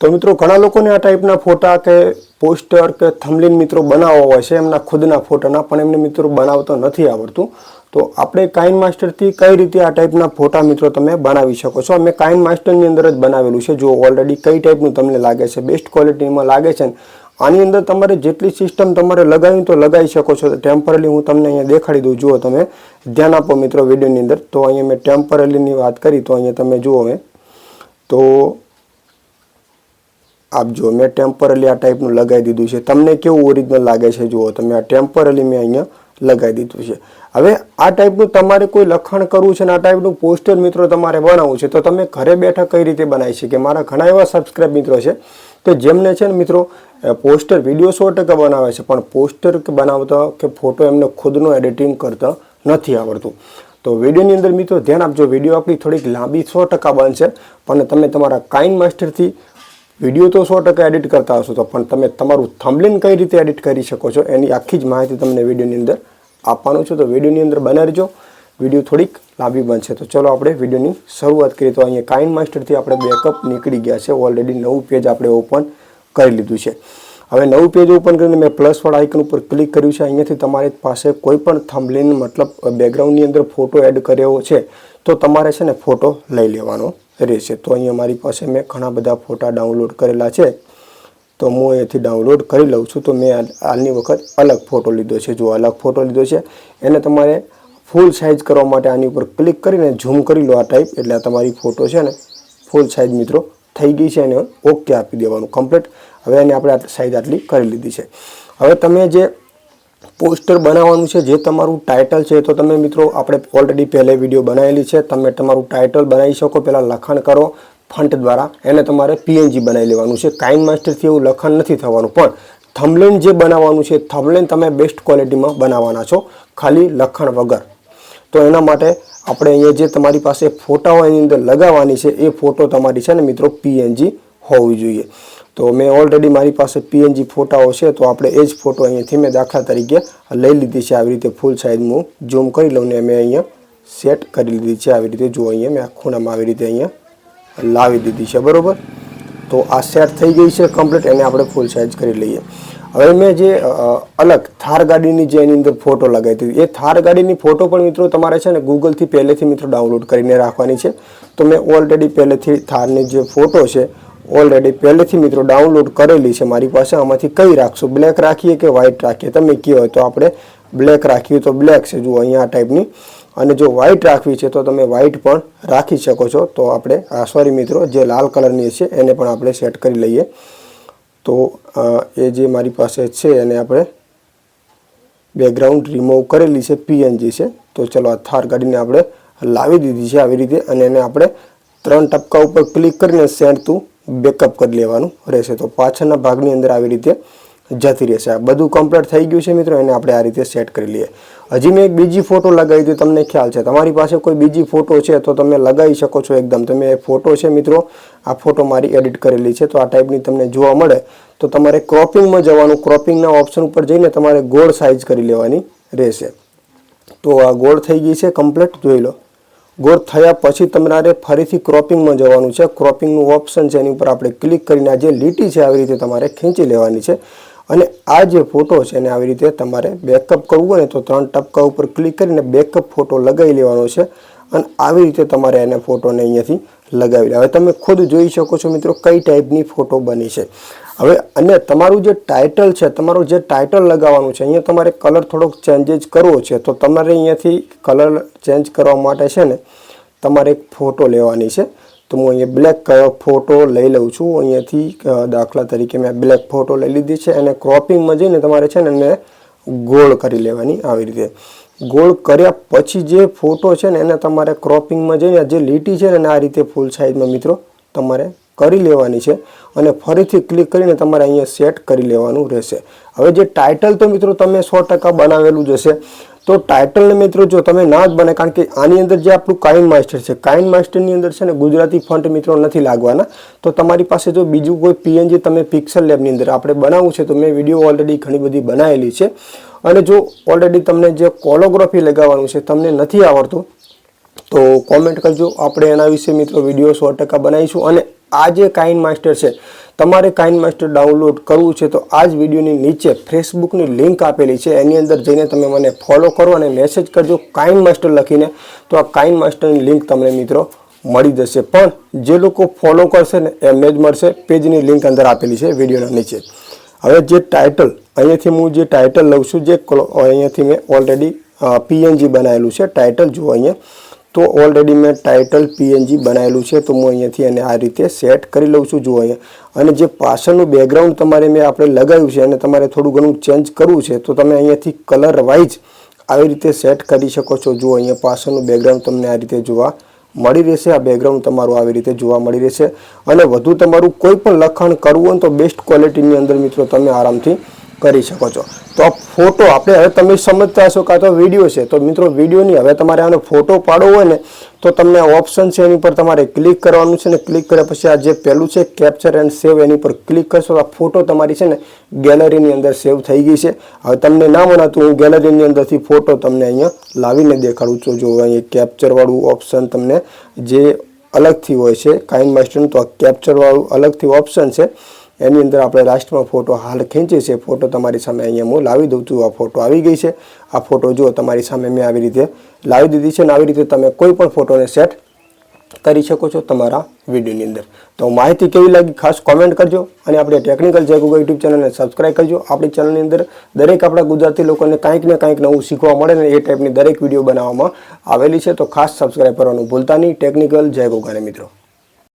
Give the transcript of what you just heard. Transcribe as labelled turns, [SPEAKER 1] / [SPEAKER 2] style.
[SPEAKER 1] તો મિત્રો ઘણા લોકોને આ ટાઈપના ફોટા કે પોસ્ટર કે થમલીન મિત્રો બનાવવા હોય છે, એમના ખુદના ફોટાના, પણ એમને મિત્રો બનાવતો નથી આવડતું. તો આપણે કાઇન માસ્ટરથી કઈ રીતે આ ટાઈપના ફોટા મિત્રો તમે બનાવી શકો છો? અમે કાઇન માસ્ટરની અંદર જ બનાવેલું છે. જો ઓલરેડી કઈ ટાઈપનું તમને લાગે છે બેસ્ટ ક્વોલિટીમાં લાગે છે, આની અંદર તમારે જેટલી સિસ્ટમ તમારે લગાવી તો લગાવી શકો છો. ટેમ્પરરી હું તમને અહીંયા દેખાડી દઉં. જુઓ તમે. ધ્યાન આપો મિત્રો વિડીયોની અંદર. તો અહીંયા મેં ટેમ્પરરીની વાત કરી. તો અહીંયા તમે જુઓ મેં તો આપ જુઓ મેં ટેમ્પરલી આ ટાઈપનું લગાવી દીધું છે. તમને કેવું ઓરિજિનલ લાગે છે? જુઓ, તમે આ ટેમ્પરલી મેં અહીંયા લગાવી દીધું છે. હવે આ ટાઈપનું તમારે કોઈ લખાણ કરવું છે ને આ ટાઈપનું પોસ્ટર મિત્રો તમારે બનાવવું છે, તો તમે ઘરે બેઠા કઈ રીતે બનાવી શકીએ મારા ઘણા એવા સબસ્ક્રાઇબ મિત્રો છે કે જેમને છે ને મિત્રો પોસ્ટર વીડિયો સો ટકા બનાવે છે, પણ પોસ્ટર બનાવતા કે ફોટો એમને ખુદનું એડિટિંગ કરતા નથી આવડતું. તો વિડીયોની અંદર મિત્રો ધ્યાન આપજો, વીડિયો આપણી થોડીક લાંબી સો ટકા બનશે, પણ તમે તમારા કાઇન માસ્ટરથી વીડિયો તો સો ટકા એડિટ કરતા હશો તો, પણ તમે તમારું થંબલિન કઈ રીતે એડિટ કરી શકો છો એની આખી જ માહિતી તમને વિડીયોની અંદર આપવાનું છે. તો વિડીયોની અંદર બને રહેજો વીડિયો થોડીક લાંબી બનશે. તો ચલો આપણે વિડીયોની શરૂઆત કરીએ. તો અહીંયા કાઇન માસ્ટરથી આપણે બેકઅપ નીકળી ગયા છે. ઓલરેડી નવું પેજ આપણે ઓપન કરી લીધું છે. હવે નવું પેજ ઓપન કરીને મેં પ્લસવાળા આઇકન ઉપર ક્લિક કર્યું છે. અહીંયાથી તમારી પાસે કોઈ પણ થંબલિન મતલબ બેકગ્રાઉન્ડની અંદર ફોટો એડ કર્યો છે, તો તમારે છે ને ફોટો લઈ લેવાનો. રહેશે તો અહીંયા મારી પાસે મેં ઘણા બધા ફોટા ડાઉનલોડ કરેલા છે. તો હું અહીંયાથી ડાઉનલોડ કરી લઉં છું. તો મેં હાલની વખત અલગ ફોટો લીધો છે. જો અલગ ફોટો લીધો છે. એને તમારે ફૂલ સાઇઝ કરવા માટે આની ઉપર ક્લિક કરીને ઝૂમ કરી લો આ ટાઈપ એટલે આ તમારી ફોટો છે ને ફૂલ સાઇઝ મિત્રો થઈ ગઈ છે. એને ઓકે આપી દેવાનું કમ્પ્લીટ હવે એને આપણે સાઇઝ આટલી કરી લીધી છે. હવે તમે જે પોસ્ટર બનાવવાનું છે, જે તમારું ટાઇટલ છે, તો તમે મિત્રો આપણે ઓલરેડી પહેલે વીડિયો બનાવેલી છે, તમે તમારું ટાઇટલ બનાવી શકો પહેલાં લખાણ કરો ફંટ દ્વારા એને તમારે પીએનજી બનાવી લેવાનું છે. કાઇન માસ્ટરથી એવું લખાણ નથી થવાનું, પણ થમલેન જે બનાવવાનું છે થમલેન તમે બેસ્ટ ક્વોલિટીમાં બનાવવાના છો, ખાલી લખાણ વગર. તો એના માટે આપણે અહીંયા જે તમારી પાસે ફોટાઓ એની અંદર લગાવવાની છે, એ ફોટો તમારી છે ને મિત્રો પીએનજી હોવી જોઈએ. તો મેં ઓલરેડી મારી પાસે પીએનજી ફોટાઓ છે, તો આપણે એ જ ફોટો અહીંયાથી મેં દાખલા તરીકે લઈ લીધી છે આવી રીતે ફૂલ સાઇઝ હું ઝૂમ કરી લઉં ને મેં અહીંયા સેટ કરી લીધી છે આવી રીતે. જો અહીંયા મેં ખૂણામાં આવી રીતે અહીંયા લાવી દીધી છે, બરોબર? તો આ સેટ થઈ ગઈ છે કમ્પ્લીટ એને આપણે ફૂલ સાઇઝ કરી લઈએ. હવે મેં જે અલગ થાર ગાડીની જે એની અંદર ફોટો લગાવી હતી, એ થાર ગાડીની ફોટો પણ મિત્રો તમારે છે ને ગૂગલથી પહેલેથી મિત્રો ડાઉનલોડ કરીને રાખવાની છે. તો મેં ઓલરેડી પહેલેથી થારની જે ફોટો છે ઓલરેડી પહેલેથી મિત્રો ડાઉનલોડ કરેલી છે મારી પાસે. આમાંથી કઈ રાખશું? બ્લેક રાખીએ કે વ્હાઇટ રાખીએ? તમે કહો તો આપણે બ્લેક રાખીએ તો બ્લેક છે. જુઓ અહીંયા આ ટાઈપની અને જો વ્હાઇટ રાખવી છે તો તમે વ્હાઇટ પણ રાખી શકો છો. તો આપણે, આ સોરી મિત્રો, જે લાલ કલરની છે એને પણ આપણે સેટ કરી લઈએ. તો એ જે મારી પાસે છે એને આપણે બેકગ્રાઉન્ડ રિમૂવ કરેલી છે પીએનજી છે. તો ચલો આ થાર ગાડીને આપણે લાવી દીધી છે આવી રીતે. અને એને આપણે ત્રણ ટપકા ઉપર ક્લિક કરીને સેન્ડ ટુ બેકઅપ કરી લેવાનું રહેશે. તો પાછળના ભાગની અંદર આવી રીતે જતી રહેશે. આ બધું કમ્પ્લીટ થઈ ગયું છે મિત્રો, એને આપણે આ રીતે સેટ કરી લઈએ. હજી મેં એક બીજી ફોટો લગાવી હતી, તમને ખ્યાલ છે. તમારી પાસે કોઈ બીજી ફોટો છે તો તમે લગાવી શકો છો એકદમ. તમે એ ફોટો છે મિત્રો, આ ફોટો મારી એડિટ કરેલી છે. તો આ ટાઈપની તમને જોવા મળે, તો તમારે ક્રોપિંગમાં જવાનું ક્રોપિંગના ઓપ્શન ઉપર જઈને તમારે ગોળ સાઇઝ કરી લેવાની રહેશે. તો આ ગોળ થઈ ગઈ છે કમ્પ્લીટ જોઈ લો. ગોળ થયા પછી તમારે ફરીથી ક્રોપિંગમાં જવાનું છે. ક્રોપિંગનું ઓપ્શન છે, એની ઉપર આપણે ક્લિક કરીને આ જે લીટી છે, આવી રીતે તમારે ખેંચી લેવાની છે. અને આ જે ફોટો છે, એને આવી રીતે તમારે બેકઅપ કરવું હોય ને, તો ત્રણ ટપકા ઉપર ક્લિક કરીને બેકઅપ ફોટો લગાવી લેવાનો છે. અને આવી રીતે તમારે એને ફોટોને અહીંયાથી લગાવી હવે તમે ખુદ જોઈ શકો છો મિત્રો, કઈ ટાઈપની ફોટો બની છે. હવે, અને તમારું જે ટાઇટલ છે, તમારું જે ટાઇટલ લગાવવાનું છે, અહીંયા તમારે કલર થોડોક ચેન્જીસ કરવો છે, તો તમારે અહીંયાથી કલર ચેન્જ કરવા માટે છે ને, તમારે એક ફોટો લેવાની છે. તો હું અહીંયા બ્લેક ફોટો લઈ લઉં છું. અહીંયાથી દાખલા તરીકે મેં બ્લેક ફોટો લઈ લીધી છે અને ક્રોપિંગમાં જઈને તમારે છે ને, એને ગોળ કરી લેવાની આવી રીતે. ગોળ કર્યા પછી જે ફોટો છે ને, એને તમારે ક્રોપિંગમાં જઈને જે લીટી છે ને આ રીતે ફૂલ સાઇઝમાં મિત્રો, તમારે કરી લેવાની છે અને ફરીથી ક્લિક કરીને તમારે અહીંયા સેટ કરી લેવાનું રહેશે. હવે જે ટાઇટલ તો મિત્રો તમે સો ટકા બનાવેલું જ હશે. તો ટાઇટલને મિત્રો જો તમે ના જ બને, કારણ કે આની અંદર જે આપણું કાઇન માસ્ટર છે કાઇન માસ્ટરની અંદર છે ને ગુજરાતી ફંટ મિત્રો નથી લાગવાના. તો તમારી પાસે જો બીજું કોઈ પીએનજી તમે પિક્સલ લેબની અંદર આપણે બનાવવું છે, તો મેં વીડિયો ઓલરેડી ઘણી બધી બનાવેલી છે. અને જો ઓલરેડી તમને જે કોલોગ્રાફી લગાવવાનું છે, તમને નથી આવડતું, તો કોમેન્ટ કરજો. આપણે એના વિશે મિત્રો વીડિયો સો ટકા બનાવીશું અને આ જે કાઇન માસ્ટર છે. તમારે કાઇન માસ્ટર ડાઉનલોડ કરવું છે તો આ જ વિડીયોની નીચે ફેસબુકની લિંક આપેલી છે. એની અંદર જઈને તમે મને ફોલો કરો અને મેસેજ કરજો કાઇન માસ્ટર લખીને. તો આ કાઇન માસ્ટરની લિંક તમને મિત્રો મળી જશે. પણ જે લોકો ફોલો કરશે ને એમને જ મળશે. પેજની લિંક અંદર આપેલી છે વિડીયોના નીચે. હવે જે ટાઇટલ, અહીંયાથી હું જે ટાઇટલ લઉં છું, જે અહીંયાથી મેં ઓલરેડી પીએનજી બનાવેલું છે. ટાઇટલ જુઓ અહીંયા. તો ઓલરેડી મેં ટાઇટલ પીએનજી બનાવેલું છે, તો હું અહીંયાથી એને આ રીતે સેટ કરી લઉં છું. જુઓ અહીંયા. અને જે પાછળનું બેકગ્રાઉન્ડ તમારે મેં આપણે લગાવ્યું છે અને તમારે થોડું ઘણું ચેન્જ કરવું છે, તો તમે અહીંયાથી કલર વાઇઝ આવી રીતે સેટ કરી શકો છો. જુઓ અહીંયા પાછળનું બેકગ્રાઉન્ડ તમને આ રીતે જોવા મળી રહેશે. આ બેકગ્રાઉન્ડ તમારું આવી રીતે જોવા મળી રહેશે. અને વધુ તમારું કોઈ પણ લખાણ કરવું હોય તો બેસ્ટ ક્વોલિટીની અંદર મિત્રો તમે આરામથી કરી શકો છો. તો ફોટો આપણે હવે તમે સમજતા હશો કાં તો વીડિયો છે. તો મિત્રો, વિડીયોની હવે તમારે આનો ફોટો પાડવો હોય ને, તો તમને ઓપ્શન છે એની પર તમારે ક્લિક કરવાનું છે ને, ક્લિક કર્યા પછી આ જે પહેલું છે કેપ્ચર એન્ડ સેવ એની પર ક્લિક કરશો તો આ ફોટો તમારી છે ને ગેલેરીની અંદર સેવ થઈ ગઈ છે. હવે તમને ના મનાતું, હું ગેલેરીની અંદરથી ફોટો તમને અહીંયા લાવીને દેખાડું છું. જો અહીંયા કેપ્ચરવાળું ઓપ્શન તમને જે અલગથી હોય છે કાઇન માસ્ટરનું તો આ કેપ્ચર વાળું અલગથી ઓપ્શન છે. એની અંદર આપણે લાસ્ટમાં ફોટો હાલ ખેંચીએ છીએ ફોટો તમારી સામે અહીંયા હું લાવી દઉં છું. આ ફોટો આવી ગઈ છે. આ ફોટો જુઓ, તમારી સામે મેં આવી રીતે લાવી દીધી છે અને આવી રીતે તમે કોઈ પણ ફોટોને સેટ કરી શકો છો તમારા વિડીયોની અંદર. તો માહિતી કેવી લાગી ખાસ કોમેન્ટ કરજો અને આપણે ટેકનિકલ જેગો ગૂગલ યુટ્યુબ ચેનલને સબસ્ક્રાઈબ કરજો. આપણી ચેનલની અંદર દરેક આપણા ગુજરાતી લોકોને કાંઈક ને કાંઈક નવું શીખવા મળે ને એ ટાઈપની દરેક વીડિયો બનાવવામાં આવેલી છે. તો ખાસ સબસ્ક્રાઇબ કરવાનું ભૂલતા નહીં. ટેકનિકલ જય ગોગાને મિત્રો.